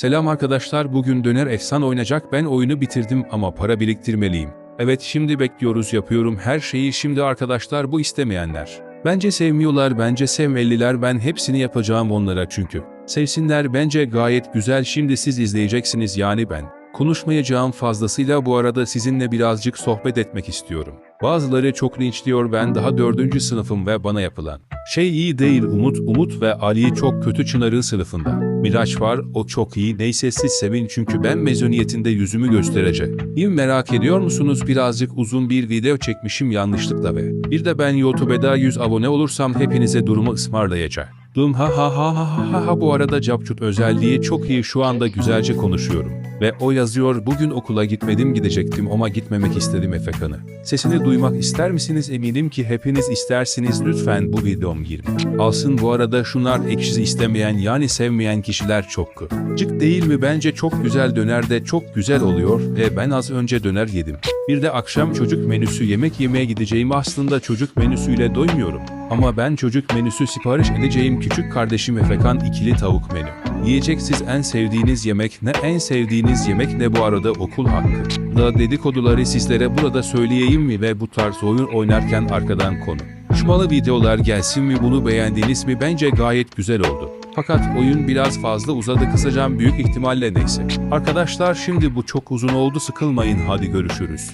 Selam arkadaşlar bugün döner efsan oynayacak ben oyunu bitirdim ama para biriktirmeliyim. Evet şimdi bekliyoruz yapıyorum her şeyi şimdi arkadaşlar bu istemeyenler. Bence sevmiyorlar bence sevmeliler ben hepsini yapacağım onlara çünkü. Sevsinler bence gayet güzel şimdi siz izleyeceksiniz yani ben. Konuşmayacağım fazlasıyla bu arada sizinle birazcık sohbet etmek istiyorum. Bazıları çok linçliyor ben daha dördüncü sınıfım ve bana yapılan. Şey iyi değil Umut, Umut ve Ali çok kötü Çınar'ın sınıfında. Miraç var, o çok iyi, neyse siz sevin çünkü ben mezuniyetinde yüzümü göstereceğim. Merak ediyor musunuz birazcık uzun bir video çekmişim yanlışlıkla ve bir de ben YouTube'da 100 abone olursam hepinize durumu ısmarlayacağım. Dum ha ha ha ha ha ha bu arada Capcut özelliği çok iyi şu anda güzelce konuşuyorum. Ve o yazıyor bugün okula gitmedim gidecektim ama gitmemek istedim Efekan'ı. Sesini duymak ister misiniz eminim ki hepiniz istersiniz lütfen bu videom girin. Alsın bu arada şunlar ekşisi istemeyen yani sevmeyen kişiler çok. Cık değil mi bence çok güzel döner de çok güzel oluyor ve ben az önce döner yedim. Bir de akşam çocuk menüsü yemek yemeye gideceğim aslında çocuk menüsüyle doymuyorum. Ama ben çocuk menüsü sipariş edeceğim küçük kardeşim Efekan ikili tavuk menü. Yiyecek siz en sevdiğiniz yemek ne en sevdiğiniz yemek ne bu arada okul hakkı. Da dedikoduları sizlere burada söyleyeyim mi ve bu tarz oyun oynarken arkadan konu. Şumalı videolar gelsin mi bunu beğendiniz mi bence gayet güzel oldu. Fakat oyun biraz fazla uzadı kısacağım büyük ihtimalle neyse. Arkadaşlar şimdi bu çok uzun oldu sıkılmayın hadi görüşürüz.